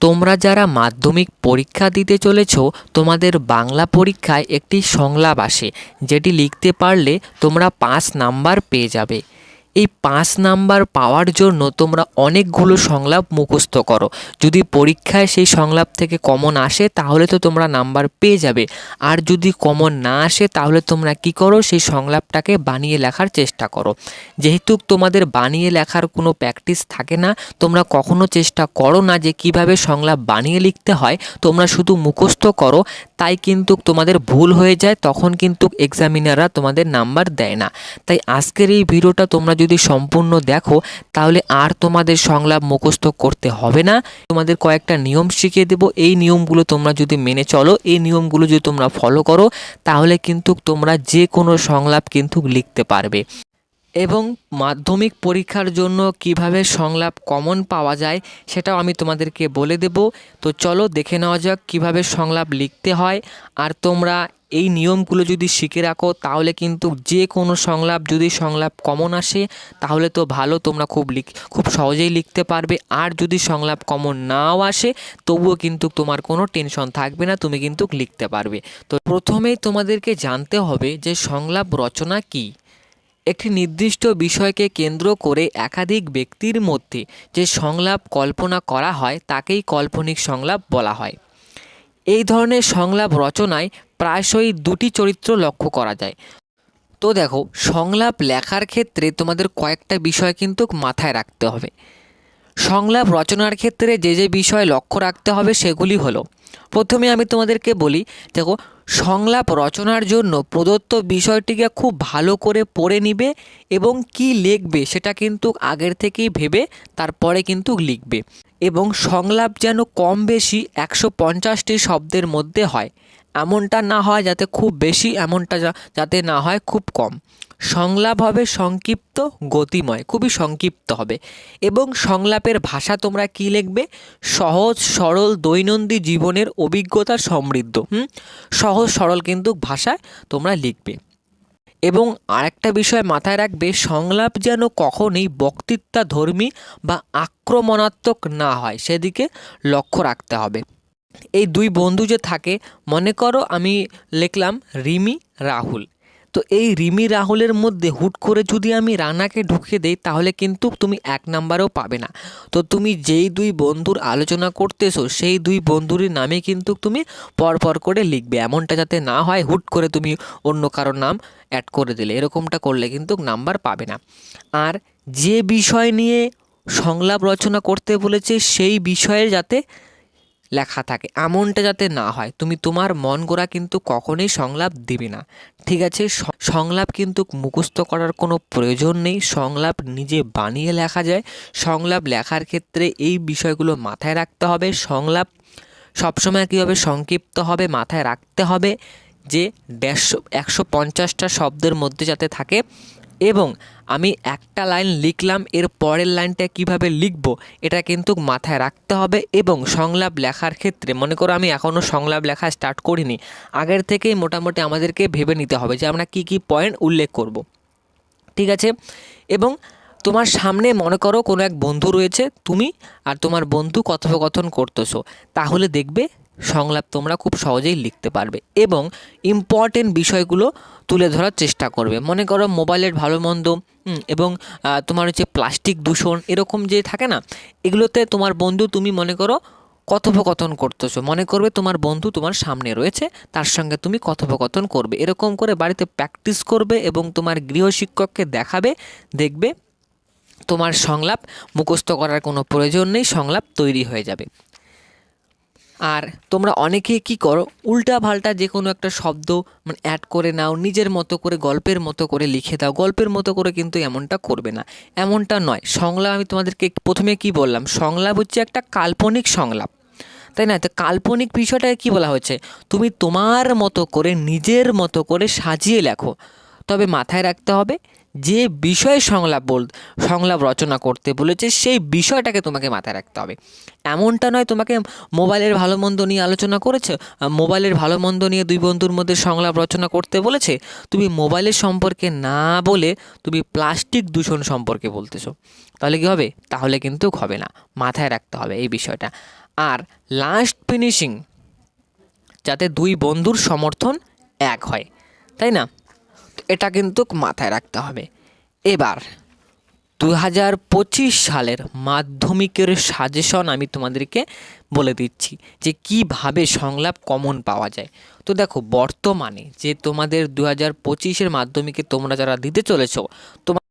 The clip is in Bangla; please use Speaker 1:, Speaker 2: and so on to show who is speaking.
Speaker 1: তোমরা যারা মাধ্যমিক পরীক্ষা দিতে চলেছ, তোমাদের বাংলা পরীক্ষায় একটি সংলাপ আসে, যেটি লিখতে পারলে তোমরা পাঁচ নাম্বার পেয়ে যাবে। এই পাঁচ নাম্বার পাওয়ার জন্য তোমরা অনেকগুলো সংলাপ মুখস্থ করো। যদি পরীক্ষায় সেই সংলাপ থেকে কমন আসে, তাহলে তো তোমরা নাম্বার পেয়ে যাবে। আর যদি কমন না আসে, তাহলে তোমরা কি করো, সেই সংলাপটাকে বানিয়ে লেখার চেষ্টা করো। যেহেতু তোমাদের বানিয়ে লেখার কোনো প্র্যাকটিস থাকে না, তোমরা কখনো চেষ্টা করো না যে কীভাবে সংলাপ বানিয়ে লিখতে হয়। তোমরা শুধু মুখস্থ করো, তাই কিন্তু তোমাদের ভুল হয়ে যায়, তখন কিন্তু এক্সামিনাররা তোমাদের নাম্বার দেয় না। তাই আজকের এই ভিডিওটা তোমরা যদি সম্পূর্ণ দেখো, তাহলে আর তোমাদের সংলাপ মুখস্থ করতে হবে না। তোমাদের কয়েকটা নিয়ম শিখিয়ে দেবো। এই নিয়মগুলো তোমরা যদি মেনে চলো, এই নিয়মগুলো যদি তোমরা ফলো করো, তাহলে কিন্তু তোমরা যে কোনো সংলাপ কিন্তু লিখতে পারবে। এবং মাধ্যমিক পরীক্ষার জন্য কীভাবে সংলাপ কমন পাওয়া যায়, সেটাও আমি তোমাদেরকে বলে দেব। তো চলো দেখে নেওয়া যাক কীভাবে সংলাপ লিখতে হয়। আর তোমরা এই নিয়মগুলো যদি শিখে রাখো, তাহলে কিন্তু যে কোনো সংলাপ, যদি সংলাপ কমন আসে, তাহলে তো ভালো, তোমরা খুব লিখ, খুব সহজেই লিখতে পারবে। আর যদি সংলাপ কমন নাও আসে, তবুও কিন্তু তোমার কোনো টেনশন থাকবে না, তুমি কিন্তু লিখতে পারবে। তো প্রথমেই তোমাদেরকে জানতে হবে যে সংলাপ রচনা কী। একটি নির্দিষ্ট বিষয়কে কেন্দ্র করে একাধিক ব্যক্তির মধ্যে যে সংলাপ কল্পনা করা হয়, তাকেই কাল্পনিক সংলাপ বলা হয়। এই ধরনের সংলাপ রচনায় প্রায়শই দুটি চরিত্র লক্ষ্য করা যায়। তো দেখো, সংলাপ লেখার ক্ষেত্রে তোমাদের কয়েকটা বিষয় কিন্তু মাথায় রাখতে হবে। সংলাপ রচনার ক্ষেত্রে যে যে বিষয় লক্ষ্য রাখতে হবে সেগুলি হলো, প্রথমে আমি তোমাদেরকে বলি, দেখো, সংলাপ রচনার জন্য প্রদত্ত বিষয়টিকে খুব ভালো করে পড়ে নিবে এবং কি লিখবে সেটা কিন্তু আগের থেকেই ভেবে তারপরে কিন্তু লিখবে। এবং সংলাপ যেন কম বেশি একশো পঞ্চাশটি শব্দের মধ্যে হয়। এমনটা না হয় যাতে খুব বেশি, এমনটা যাতে না হয় খুব কম। সংলাপ হবে সংক্ষিপ্ত, গতিময়, খুবই সংক্ষিপ্ত হবে। এবং সংলাপের ভাষা তোমরা কী লিখবে? সহজ, সরল, দৈনন্দিন জীবনের অভিজ্ঞতা সমৃদ্ধ। হুম? সহজ, সরল কিন্তু ভাষায় তোমরা লিখবে। এবং আরেকটা বিষয় মাথায় রাখবে, সংলাপ যেন কখনই বক্তৃতাধর্মী বা আক্রমণাত্মক না হয়, সেদিকে লক্ষ্য রাখতে হবে। এই দুই বন্ধু যে থাকে, মনে করো আমি লিখলাম রিমি, রাহুল। তো এই রিমি, রাহুলের মধ্যে হুট করে যদি আমি রানাকে ঢুকিয়ে দেই, তাহলে কিন্তু তুমি এক নাম্বারও পাবে না। তো তুমি যেই দুই বন্ধুর আলোচনা করতেছো, সেই দুই বন্ধুরই নামে কিন্তু তুমি পরপর করে লিখবে। এমনটা যাতে না হয়, হুট করে তুমি অন্য কারোর নাম অ্যাড করে দিলে। এরকমটা করলে কিন্তু নাম্বার পাবে না। আর যে বিষয় নিয়ে সংলাপ রচনা করতে বলেছে, সেই বিষয়ে যাতে লেখা থাকে। এমনটা যাতে না হয়। তুমি তোমার মন গোড়া কিন্তু কখনোই সংলাপ দিবে না। ঠিক আছে? সংলাপ কিন্তু মুখস্থ করার কোনো প্রয়োজন নেই। সংলাপ নিজে বানিয়ে লেখা যায়। সংলাপ লেখার ক্ষেত্রে এই বিষয়গুলো মাথায় রাখতে হবে। সংলাপ সবসময় কী হবে? সংক্ষিপ্ত হবে, মাথায় রাখতে হবে যে দেড়শো, একশো পঞ্চাশটা শব্দের মধ্যে যাতে থাকে। এবং আমি একটা লাইন লিখলাম, এর পরের লাইনটা কীভাবে লিখব, এটা কিন্তু মাথায় রাখতে হবে এবং সংলাপ লেখার ক্ষেত্রে, মনে করো আমি এখনও সংলাপ লেখা স্টার্ট করিনি, আগের থেকেই মোটামুটি আমাদেরকে ভেবে নিতে হবে যে আমরা কি কি পয়েন্ট উল্লেখ করব। ঠিক আছে? এবং তোমার সামনে মনে করো কোনো এক বন্ধু রয়েছে, তুমি আর তোমার বন্ধু কথোপকথন করতেছো, তাহলে দেখবে সংলাপ তোমরা খুব সহজেই লিখতে পারবে এবং ইম্পর্টেন্ট বিষয়গুলো তুলে ধরার চেষ্টা করবে। মনে করো মোবাইলের ভালো মন্দ এবং তোমার হচ্ছে প্লাস্টিক দূষণ এরকম যে থাকে না, এগুলোতে তোমার বন্ধু তুমি মনে করো কথোপকথন করতেছো। মনে করবে তোমার বন্ধু তোমার সামনে রয়েছে, তার সঙ্গে তুমি কথোপকথন করবে। এরকম করে বাড়িতে প্র্যাকটিস করবে এবং তোমার গৃহশিক্ষককে দেখাবে, দেখবে তোমার সংলাপ মুখস্থ করার কোনো প্রয়োজন নেই, সংলাপ তৈরি হয়ে যাবে। আর তোমরা অনেকে কি করো, উল্টা পাল্টা যে কোনো একটা শব্দ মানে অ্যাড করে নাও, নিজের মতো করে, গল্পের মতো করে লিখে দাও। গল্পের মতো করে কিন্তু এমনটা করবে না। এমনটা নয়। সংলাপ আমি তোমাদেরকে প্রথমে কি বললাম? সংলাপ হচ্ছে একটা কাল্পনিক সংলাপ। তাই না? তো কাল্পনিক বিষয়টাকে কী বলা হয়েছে? তুমি তোমার মতো করে, নিজের মতো করে সাজিয়ে লেখো। তবে মাথায় রাখতে হবে যে বিষয়ে সংলাপ বল, সংলাপ রচনা করতে বলেছে, সেই বিষয়টাকে তোমাকে মাথায় রাখতে হবে। এমনটা নয় তোমাকে মোবাইলের ভালো মন্দ নিয়ে আলোচনা করেছে মোবাইলের ভালো মন্দ নিয়ে দুই বন্ধুর মধ্যে সংলাপ রচনা করতে বলেছে। তুমি মোবাইলের সম্পর্কে না বলে তুমি প্লাস্টিক দূষণ সম্পর্কে বলতেছো। তাহলে কী হবে? তাহলে কিন্তু হবে না। মাথায় রাখতে হবে এই বিষয়টা। আর লাস্ট ফিনিশিং যাতে দুই বন্ধুর সমর্থন এক হয়। তাই না? এটা কিন্তু মাথায় রাখতে হবে। এবার দু হাজার পঁচিশ সালের মাধ্যমিকের সাজেশন আমি তোমাদেরকে বলে দিচ্ছি যে কীভাবে সংলাপ কমন পাওয়া যায়। তো দেখো, বর্তমানে যে তোমাদের দু হাজার পঁচিশের মাধ্যমিকে তোমরা যারা দিতে চলেছ তোমার